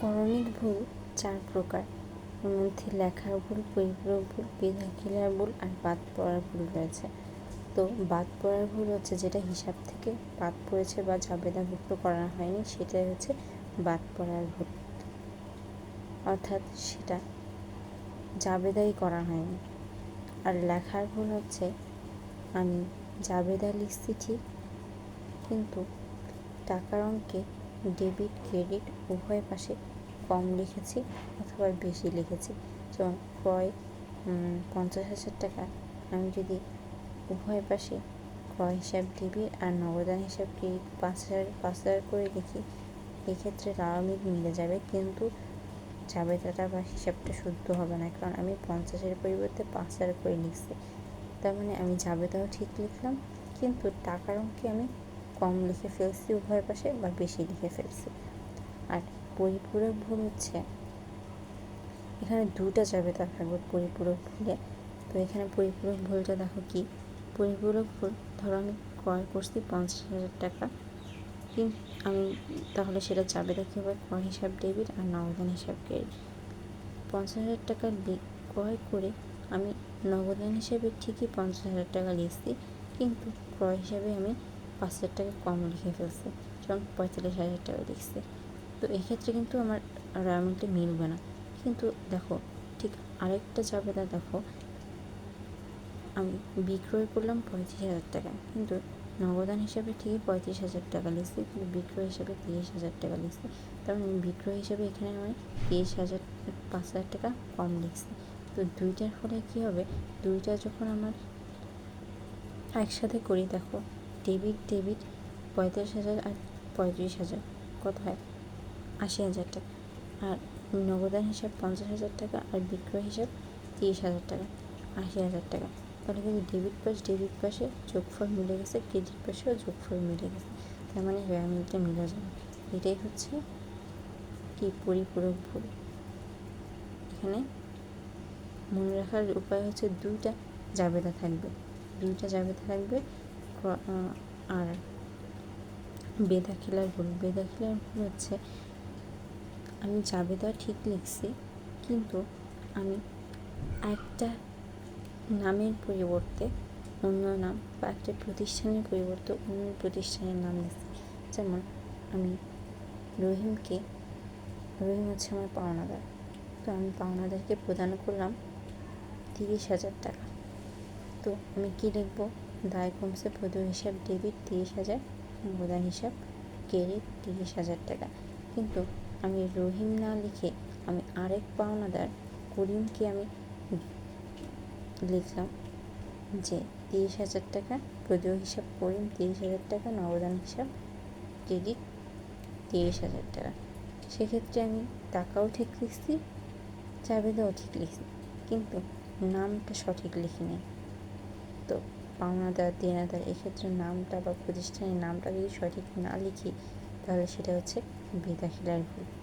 করণিক ভুল চার প্রকার। মধ্যে লেখার ভুল পরিপূরক ভুল বিধাখিলার ভুল আর বাদ পড়ার ভুল রয়েছে। তো বাদ পড়ার ভুল হচ্ছে যেটা হিসাব থেকে বাদ পড়েছে বা জাবেদাভুক্ত করা হয়নি, সেটাই হচ্ছে বাদ পড়ার ভুল। অর্থাৎ সেটা জাবেদাই করা হয়নি। আর লেখার ভুল হচ্ছে, আমি জাবেদা লিখছি ঠিক, কিন্তু টাকার অঙ্কে ডেবিট, ক্রেডিট উভয় পাশে কম লিখেছি অথবা বেশি লিখেছি। যেমন ক্রয় পঞ্চাশ হাজার টাকা। আমি যদি উভয় পাশে ক্রয় হিসাব ডেবিট আর নগদান হিসাব ক্রেডিট পাঁচ হাজার পাঁচ হাজার করে লিখি, এক্ষেত্রে রামিট মিলে যাবে। কিন্তু জাবেদাটা বা হিসাবটা শুদ্ধ হবে না। কারণ আমি পঞ্চাশের পরিবর্তে পাঁচ হাজার করে লিখছি। তার মানে আমি জাবেদাও ঠিক লিখলাম। কিন্তু টাকার অঙ্কে আমি কম লিখে ফেলছি উভয় পাশে বা বেশি লিখে ফেলছি। আর পরিপূরক ভুল হচ্ছে। এখানে দুটা জাবেদা থাকবে পরিপূরক ভুলে। তো এখানে পরিপূরক ভুলটা দেখো কি? পরিপূরক ভুল, ধরো আমি ক্রয় করছি পঞ্চাশ হাজার টাকা। কিন্তু আমি তাহলে সেটা জাবেদা কী হবে ক্রয় হিসাব ডেবিট আর নগদান হিসাব ক্রেডিট। পঞ্চাশ হাজার টাকা ক্রয় করে আমি নগদান হিসেবে ঠিকই পঞ্চাশ হাজার টাকা লিখছি, কিন্তু ক্রয় হিসাবে আমি পাঁচ হাজার টাকা কম লিখে ফেলছি, যেমন পঁয়তাল্লিশ হাজার টাকা লিখছি। তো এক্ষেত্রে কিন্তু আমার রায়মিলটা মিলবে না। কিন্তু দেখো, ঠিক আরেকটা যাবে জাবেদা দেখো। আমি বিক্রয় করলাম পঁয়ত্রিশ হাজার টাকা, কিন্তু নগদান হিসাবে ঠিকই পঁয়ত্রিশ হাজার টাকা লিখছি, কিন্তু বিক্রয় হিসাবে তিরিশ হাজার টাকা লিখছি। তার মানে বিক্রয় হিসাবে এখানে আমি তিরিশ হাজার, পাঁচ হাজার টাকা কম লিখছি। তো দুইটার ফলে কী হবে? দুইটা যখন আমার একসাথে করি, দেখো ডেবিট ডেবিট পঁয়ত্রিশ হাজার আর পঁয়ত্রিশ হাজার কত হয় আশি হাজার টাকা। আর নগদান হিসাব পঞ্চাশ হাজার টাকা, আর বিক্রয় হিসাব তিরিশ হাজার টাকা, আশি হাজার টাকা। তাহলে কিন্তু ডেবিট পাশ ডেবিট পাশে যোগফল মিলে গেছে ক্রেডিট পাশেও যোগফল মিলে গেছে। তার মানে মিলটা মিলে যাবে। এটাই হচ্ছে কি পরিপূরক ভুল। এখানে মনে রাখার উপায় হচ্ছে দুইটা জাবেদা থাকবে। দুইটা জাবেদা থাকবে আর বেদা খেলার ভুল। বেদা খেলার ভুল হচ্ছে আমি জাবেদা ঠিক লিখছি, কিন্তু আমি একটা নামের পরিবর্তে অন্য নাম বা একটা প্রতিষ্ঠানের পরিবর্তে অন্য প্রতিষ্ঠানের নাম লিখছি। যেমন আমি রহিমকে, রহিম হচ্ছে আমার পাওনাদার। তো আমি পাওনাদারকে প্রদান করলাম তিরিশ হাজার টাকা। তো আমি কী লিখব? দায় কমছে প্রদ হিসাব, ডেবিট তিরিশ হাজার অবদান হিসাব, ক্রেডিট তিরিশ হাজার টাকা। কিন্তু আমি রহিম না লিখে আমি আরেক পাওনাদার করিমকে আমি লিখলাম যে তিরিশ হাজার টাকা প্রদেয় হিসাব করিম, তিরিশ হাজার টাকা, নবদান হিসাব, ক্রেডিট তিরিশ হাজার টাকা। সেক্ষেত্রে আমি টাকাও ঠিক লিখছি চাবিদাও ঠিক লিখছি, কিন্তু নামটা সঠিক লিখি লিখিনি। তো পাওনাদার, দেনাদার এক্ষেত্রে নামটা বা প্রতিষ্ঠানের নামটা যদি সঠিক না লিখি, তাহলে সেটা হচ্ছে বেদাখিলার ভুল